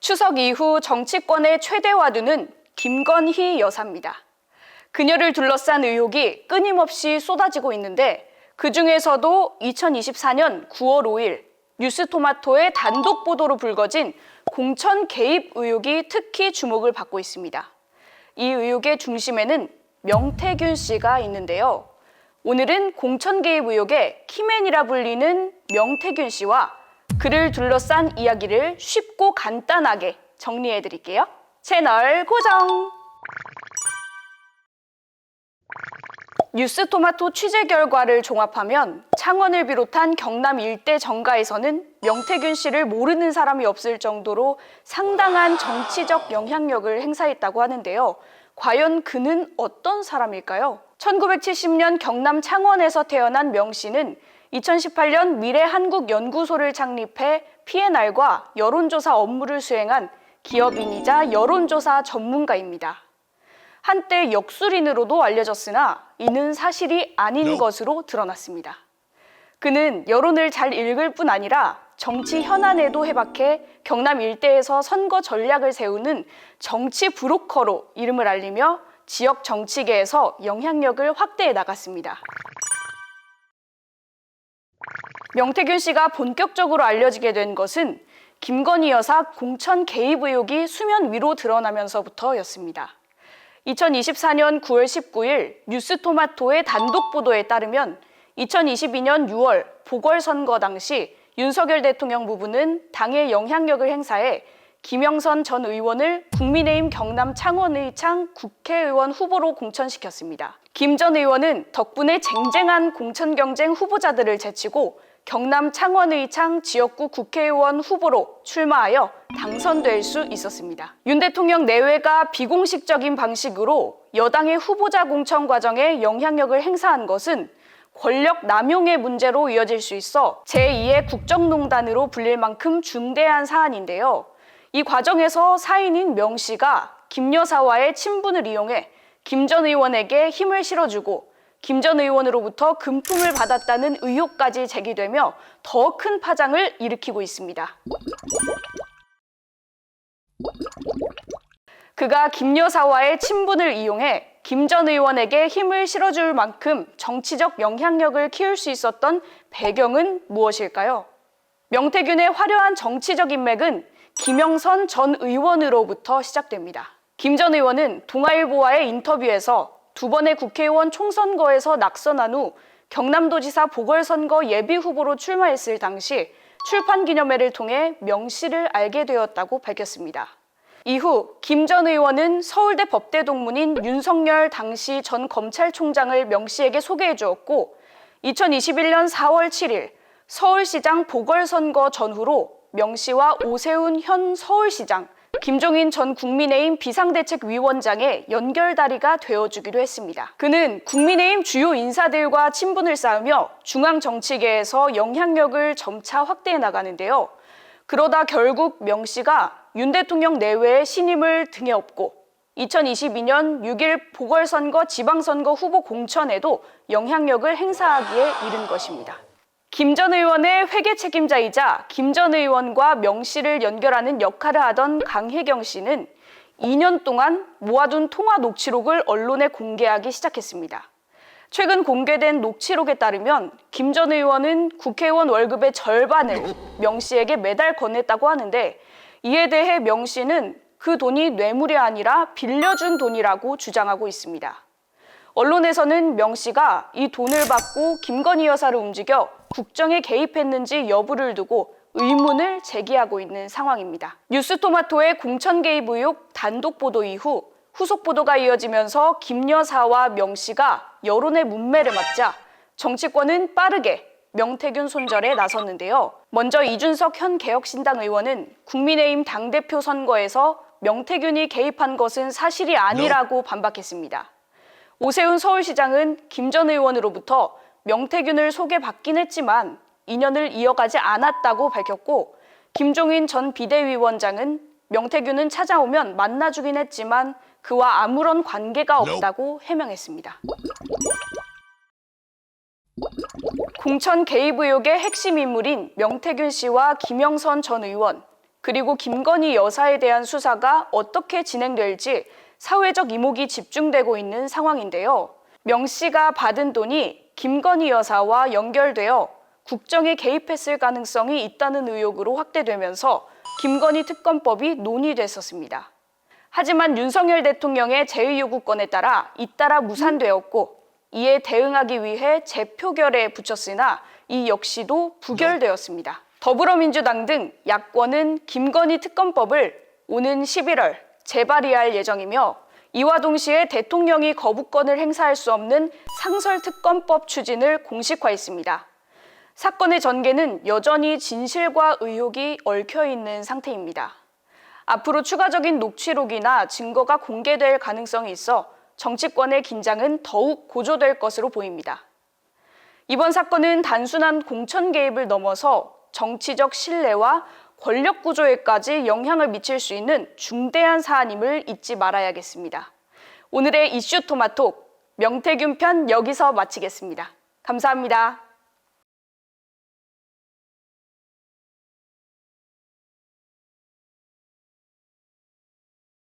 추석 이후 정치권의 최대 화두는 김건희 여사입니다. 그녀를 둘러싼 의혹이 끊임없이 쏟아지고 있는데 그 중에서도 2024년 9월 5일 뉴스토마토의 단독 보도로 불거진 공천 개입 의혹이 특히 주목을 받고 있습니다. 이 의혹의 중심에는 명태균 씨가 있는데요. 오늘은 공천 개입 의혹의 키맨이라 불리는 명태균 씨와 그를 둘러싼 이야기를 쉽고 간단하게 정리해 드릴게요. 채널 고정! 뉴스 토마토 취재 결과를 종합하면 창원을 비롯한 경남 일대 정가에서는 명태균 씨를 모르는 사람이 없을 정도로 상당한 정치적 영향력을 행사했다고 하는데요. 과연 그는 어떤 사람일까요? 1970년 경남 창원에서 태어난 명 씨는 2018년 미래 한국 연구소를 창립해 PNR과 여론조사 업무를 수행한 기업인이자 여론조사 전문가입니다. 한때 역술인으로도 알려졌으나 이는 사실이 아닌 것으로 드러났습니다. 그는 여론을 잘 읽을 뿐 아니라 정치 현안에도 해박해 경남 일대에서 선거 전략을 세우는 정치 브로커로 이름을 알리며 지역 정치계에서 영향력을 확대해 나갔습니다. 명태균 씨가 본격적으로 알려지게 된 것은 김건희 여사 공천 개입 의혹이 수면 위로 드러나면서부터였습니다. 2024년 9월 19일 뉴스토마토의 단독 보도에 따르면 2022년 6월 보궐선거 당시 윤석열 대통령 부부는 당의 영향력을 행사해 김영선 전 의원을 국민의힘 경남 창원의창 국회의원 후보로 공천시켰습니다. 김 전 의원은 덕분에 쟁쟁한 공천 경쟁 후보자들을 제치고 경남 창원의창 지역구 국회의원 후보로 출마하여 당선될 수 있었습니다. 윤 대통령 내외가 비공식적인 방식으로 여당의 후보자 공천 과정에 영향력을 행사한 것은 권력 남용의 문제로 이어질 수 있어 제2의 국정농단으로 불릴 만큼 중대한 사안인데요. 이 과정에서 사인인 명 씨가 김 여사와의 친분을 이용해 김 전 의원에게 힘을 실어주고 김 전 의원으로부터 금품을 받았다는 의혹까지 제기되며 더 큰 파장을 일으키고 있습니다. 그가 김 여사와의 친분을 이용해 김 전 의원에게 힘을 실어줄 만큼 정치적 영향력을 키울 수 있었던 배경은 무엇일까요? 명태균의 화려한 정치적 인맥은 김영선 전 의원으로부터 시작됩니다. 김 전 의원은 동아일보와의 인터뷰에서 두 번의 국회의원 총선거에서 낙선한 후 경남도지사 보궐선거 예비 후보로 출마했을 당시 출판 기념회를 통해 명 씨를 알게 되었다고 밝혔습니다. 이후 김 전 의원은 서울대 법대 동문인 윤석열 당시 전 검찰총장을 명 씨에게 소개해 주었고 2021년 4월 7일 서울시장 보궐선거 전후로 명 씨와 오세훈 현 서울시장, 김종인 전 국민의힘 비상대책위원장의 연결다리가 되어주기도 했습니다. 그는 국민의힘 주요 인사들과 친분을 쌓으며 중앙 정치계에서 영향력을 점차 확대해 나가는데요. 그러다 결국 명 씨가 윤 대통령 내외의 신임을 등에 업고 2022년 6일 보궐선거 지방선거 후보 공천에도 영향력을 행사하기에 이른 것입니다. 김 전 의원의 회계 책임자이자 김 전 의원과 명 씨를 연결하는 역할을 하던 강혜경 씨는 2년 동안 모아둔 통화 녹취록을 언론에 공개하기 시작했습니다. 최근 공개된 녹취록에 따르면 김 전 의원은 국회의원 월급의 절반을 명 씨에게 매달 건넸다고 하는데 이에 대해 명 씨는 그 돈이 뇌물이 아니라 빌려준 돈이라고 주장하고 있습니다. 언론에서는 명 씨가 이 돈을 받고 김건희 여사를 움직여 국정에 개입했는지 여부를 두고 의문을 제기하고 있는 상황입니다. 뉴스토마토의 공천 개입 의혹 단독 보도 이후 후속 보도가 이어지면서 김 여사와 명 씨가 여론의 문매를 맞자 정치권은 빠르게 명태균 손절에 나섰는데요. 먼저 이준석 현 개혁신당 의원은 국민의힘 당대표 선거에서 명태균이 개입한 것은 사실이 아니라고 반박했습니다. 오세훈 서울시장은 김 전 의원으로부터 명태균을 소개받긴 했지만 인연을 이어가지 않았다고 밝혔고 김종인 전 비대위원장은 명태균은 찾아오면 만나주긴 했지만 그와 아무런 관계가 없다고 해명했습니다. 공천 개입 의혹의 핵심 인물인 명태균 씨와 김영선 전 의원 그리고 김건희 여사에 대한 수사가 어떻게 진행될지 사회적 이목이 집중되고 있는 상황인데요. 명 씨가 받은 돈이 김건희 여사와 연결되어 국정에 개입했을 가능성이 있다는 의혹으로 확대되면서 김건희 특검법이 논의됐었습니다. 하지만 윤석열 대통령의 제의 요구권에 따라 잇따라 무산되었고 이에 대응하기 위해 재표결에 붙였으나 이 역시도 부결되었습니다. 더불어민주당 등 야권은 김건희 특검법을 오는 11월 재발의할 예정이며 이와 동시에 대통령이 거부권을 행사할 수 없는 상설특검법 추진을 공식화했습니다. 사건의 전개는 여전히 진실과 의혹이 얽혀 있는 상태입니다. 앞으로 추가적인 녹취록이나 증거가 공개될 가능성이 있어 정치권의 긴장은 더욱 고조될 것으로 보입니다. 이번 사건은 단순한 공천 개입을 넘어서 정치적 신뢰와 권력 구조에까지 영향을 미칠 수 있는 중대한 사안임을 잊지 말아야겠습니다. 오늘의 이슈 토마토 명태균 편 여기서 마치겠습니다. 감사합니다.